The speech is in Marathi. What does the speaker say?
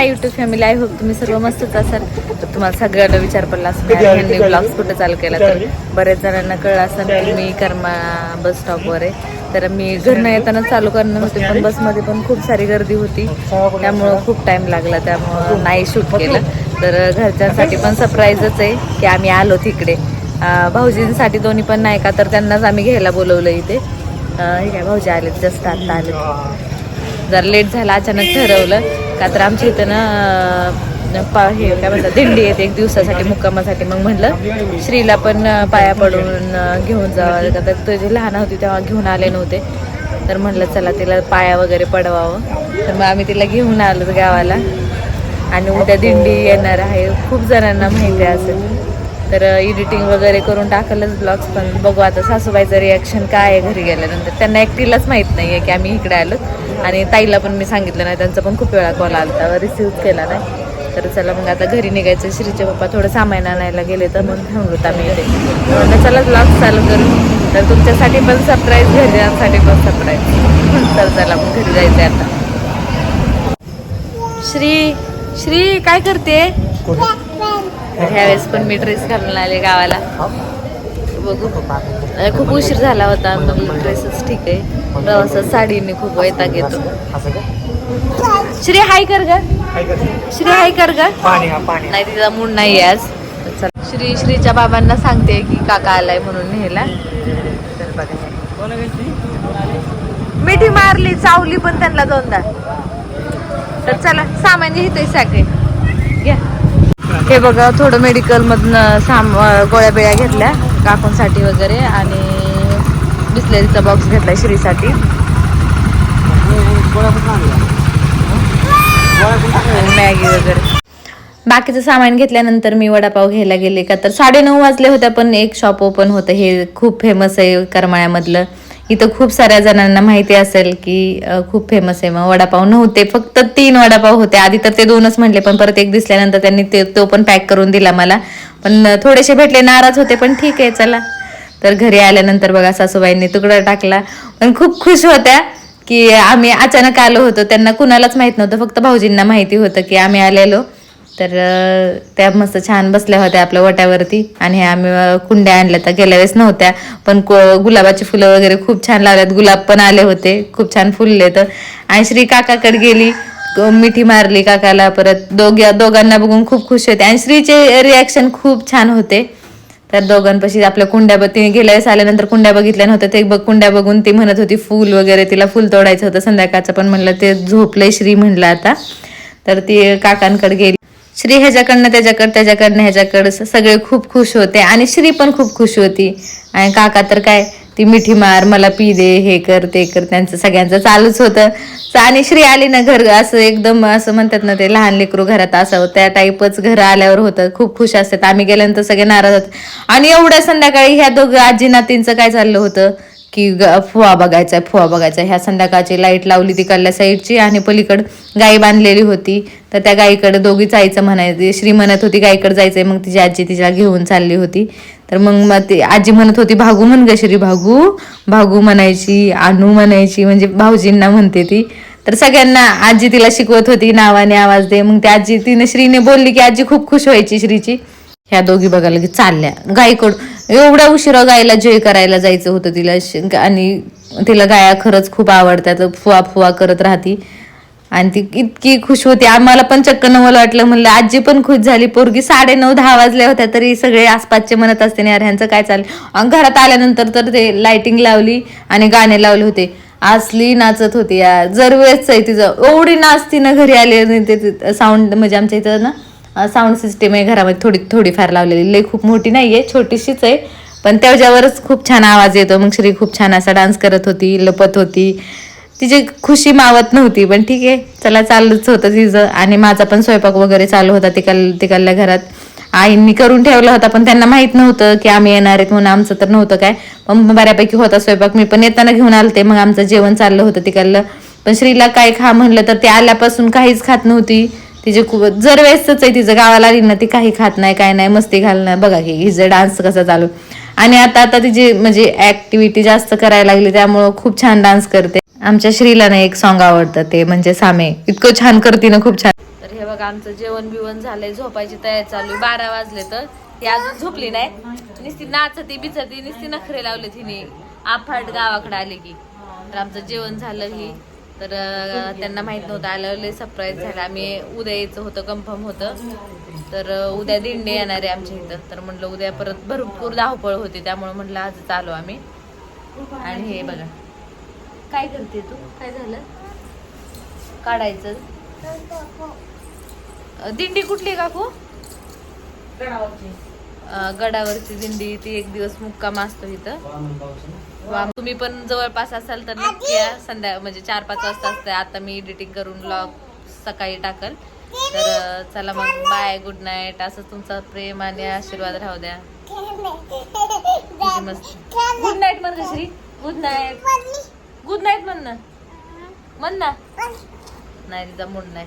Hi YouTube family I hope तुम्ही सर्व मस्तच असाल. तर तुम्हाला सगळ्यांना विचार पडला असं ह्यांनी ब्लॉग्स कुठं चालू केला? तर बऱ्याच जणांना कळलं असं की मी कर्मा बस स्टॉपवर आहे. तर मी घरनं येताना चालू करणार होते पण बसमध्ये पण खूप सारी गर्दी होती. त्यामुळं खूप टाइम लागला त्यामुळं नाही शूट केलं. तर घरच्यांसाठी पण सरप्राईजच आहे की आम्ही आलो तिकडे. भाऊजींसाठी दोन्ही पण नाही का तर त्यांनाच आम्ही घ्यायला बोलवलं इथे. हे काय भाऊजी आले जस्ट आता आले जरा लेट झाला अचानक ठरवलं. का तर आमच्या इथं ना पा हे काय म्हणतात दिंडी येते एक दिवसासाठी मुक्कामासाठी. मग म्हणलं श्रीला पण पाया पडून घेऊन जावं का तर तुझी लहान होती तेव्हा घेऊन आले नव्हते. तर म्हणलं चला तिला पाया वगैरे पडवावं. तर मग आम्ही तिला घेऊन आलो गावाला. आणि उद्या दिंडी येणार आहे. खूप जणांना माहिती असेल तर एडिटिंग वगैरे करून टाकलंच ब्लॉग्स पण बघू आता सासूबाईचं रिॲक्शन काय आहे घरी गेल्यानंतर. त्यांना एकटीलाच माहीत नाही आहे की आम्ही इकडे आलो. आणि ताईला पण मी सांगितलं नाही त्यांचा पण खूप वेळा कॉल आला होता रिसिव्ह केला नाही. तर चला मग आता घरी निघायचं. श्रीचे पप्पा थोडं सामान आणायला गेले तर मग थांबलो आम्ही इथे. म्हणलं चला ब्लॉग चालू करू. तर तुमच्यासाठी पण सरप्राईज घरच्यांसाठी पण सरप्राईज तर चला मग घरी जायचं आता. श्री श्री काय करते? ह्यावेळेस पण मी ड्रेस घालून आले गावाला. बघू. खूप उशीर झाला होता मग ड्रेसच ठीक आहे. प्रवासात साडीने खूप वैताग येतो. श्री हाय कर ग. श्री हाय कर ग. हा नाही तिचा मूड नाही आज. श्री श्रीच्या बाबांना सांगते की काका आलाय म्हणून न्यायला. बघा मिठी मारली चावली पण त्यांना दोनदा. तर चला सामान घेतोय सगळे घ्या. हे बघा थोडं मेडिकल मधनं साम गोळ्या बिळ्या घेतल्या काकूंसाठी वगैरे आणि बिस्लरीचा बॉक्स घेतलाय श्रीसाठी. मॅगी वगैरे. बाकीचं सामान घेतल्यानंतर मी वडापाव घ्यायला गेले का? तर साडेनऊ वाजले होत्या पण एक शॉप ओपन होतं. हे खूप फेमस आहे करमाळ्यामधलं. इथं खूप साऱ्या जणांना माहिती असेल की खूप फेमस आहे. मग वडापाव नव्हते फक्त तीन वडापाव होते. आधी तर ते दोनच म्हणले पण परत एक दिसल्यानंतर त्यांनी ते तो पण पॅक करून दिला मला. पण थोडेसे भेटले नाराज होते पण ठीक आहे चला. तर घरी आल्यानंतर बघा सासूबाईंनी तुकडा टाकला. पण खूप खुश होत्या की आम्ही अचानक आलो होतो. त्यांना कुणालाच माहीत नव्हतं. फक्त भाऊजींना माहिती होतं की आम्ही आलेलो. तर त्या मस्त छान बसल्या होत्या आपल्या वट्यावरती. आणि आम्ही कुंड्या आणल्या तर गेल्या वेळेस नव्हत्या. पण को- गुलाबाची फुलं वगैरे खूप छान लावल्यात. गुलाब पण आले होते. खूप छान फुलले तर. आणि श्री काकाकडे गेली. मिठी मारली काकाला. परत दोघ्या दोघांना बघून खूप खुश होते. आणि श्रीचे रिॲक्शन खूप छान होते. तर दोघांपाशी आपल्या कुंड्या तिने गेल्या वेळेस आल्यानंतर कुंड्या बघितल्या नव्हत्या. ते बघ कुंड्या बघून ती म्हणत होती फूल वगैरे तिला फुल तोडायचं होतं संध्याकाळचं. पण म्हणलं ते झोपलंय श्री म्हणलं आता. तर ती काकांकडे गेली. श्री ह्याच्याकडनं त्याच्याकडं त्याच्याकडनं ह्याच्याकडं सगळे खूप खुश होते आणि श्री पण खूप खुश होती. आणि काका तर काय ती मिठी मार मला पी दे हे कर ते कर त्यांचं सगळ्यांचं चालूच होतं. आणि श्री आली ना घर असं एकदम असं म्हणतात ना ते लहान लेकरू घरात असावं. त्या टाईपच घर आल्यावर होतं. खूप खुश असतात. आम्ही गेल्यानंतर सगळे नाराज होते आणि एवढ्या संध्याकाळी ह्या दोघं आजी नातींचं काय चाललं होतं? की ग- फुवा बघायचा फुवा बघायचा ह्या संध्याकाळची लाइट लावली तिकडल्या साईडची आणि पलीकडं गाई बांधलेली होती. तर त्या गाईकडे दोघी जायचं म्हणायची. श्री म्हणत होती गाईकडे जायचंय. मग तिची आजी तिला घेऊन चालली होती. तर मग मग ती आजी म्हणत होती भागू म्हण ग श्री भागू. भागू म्हणायची आणू म्हणायची म्हणजे भाऊजींना म्हणते ती. तर सगळ्यांना आजी तिला शिकवत होती नावाने आवाज दे. मग त्या आजी तिने श्रीने बोलली की आजी खूप खुश व्हायची श्रीची. ह्या दोघी बघायला की चालल्या. गायकड एवढ्या उशिरा गायला जय करायला जायचं होतं तिला श- आणि तिला गाया खरंच खूप आवडतात फुवा फुवा करत राहती. आणि ती इतकी खुश होती. आम्हाला पण चक्क नवल वाटलं म्हणलं आजी पण खुश झाली पोरगी साडे नऊ दहा वाजल्या होत्या तरी सगळे आसपासचे म्हणत असते ना यार ह्यांचं काय चाललं आणि घरात आल्यानंतर तर ते लाइटिंग लावली आणि गाणे लावले होते. असली नाचत होती यार. जर वेळेस आहे तिचं. एवढी नाचती ना घरी आली ते साऊंड म्हणजे आमच्या इथं ना साऊंड सिस्टीम आहे घरामध्ये थोडी थोडीफार लावलेली. लई खूप मोठी नाही आहे छोटीशीच आहे पण त्याच्यावरच खूप छान आवाज येतो. मग श्री खूप छान असा डान्स करत होती लपत होती. तिची खुशी मावत नव्हती पण ठीक आहे चला चालूच होतं तिचं. आणि माझा पण स्वयंपाक वगैरे चालू होता तिकल तिकडल्या घरात. आईंनी करून ठेवला होता पण त्यांना माहीत नव्हतं की आम्ही येणार आहेत म्हणून आमचं तर नव्हतं काय. पण बऱ्यापैकी होता स्वयंपाक. मी पण येताना घेऊन आलते मग आमचं जेवण चाललं होतं तिकडलं. पण श्रीला काय खा म्हणलं तर ते आल्यापासून काहीच खात नव्हती. तिचे खूप जर वेळेसच आहे तिचं गावाला आली ना ती काही खात नाही काय नाही मस्ती घालणं. बघा की हिचं डान्स कसा चालू. आणि आता आता तिची म्हणजे ऍक्टिव्हिटी जास्त करायला लागली त्यामुळं खूप छान डान्स करते. आमच्या श्रीला ना एक सॉन्ग आवडतं ते म्हणजे सामे. इतकं छान करते ना खूप छान. तर हे बघा आमचं जेवण बिवण झालंय झोपायची तयारी चालू आहे. बारा वाजले तर ती अजून झोपली नाही. नुसती नाचती बिचती निस्ती नखरे लावले तिने आफाट गावाकडे आले की. तर आमचं जेवण झालं ही तर त्यांना माहीत नव्हतं. आलं लय सरप्राईज झालं. आम्ही उद्या यायचं होतं कन्फर्म होतं. तर उद्या दिंडे येणार आहे आमच्या इथं. तर म्हटलं उद्या परत भरपूर धावपळ होती. त्यामुळे म्हटलं आजच आलो आम्ही. आणि हे बघा. काय करते तू? काय झालं? काढायचं. दिंडी कुठली काकू? गडावरची दिंडी ती एक दिवस मुक्काम असतो इथं. वा तुम्ही पण जवळपास असाल तर नक्की या. संध्या म्हणजे चार पाच वाजता असते आता मी एडिटिंग करून ब्लॉग सकाळी टाकल. तर चला मग बाय गुड नाईट असं तुमचा प्रेम आणि आशीर्वाद राहू द्या. मस्त. गुड नाईट म्हण Shri. Good night good night म्हण ना. म्हण ना. नाही तिचा मूड नाही.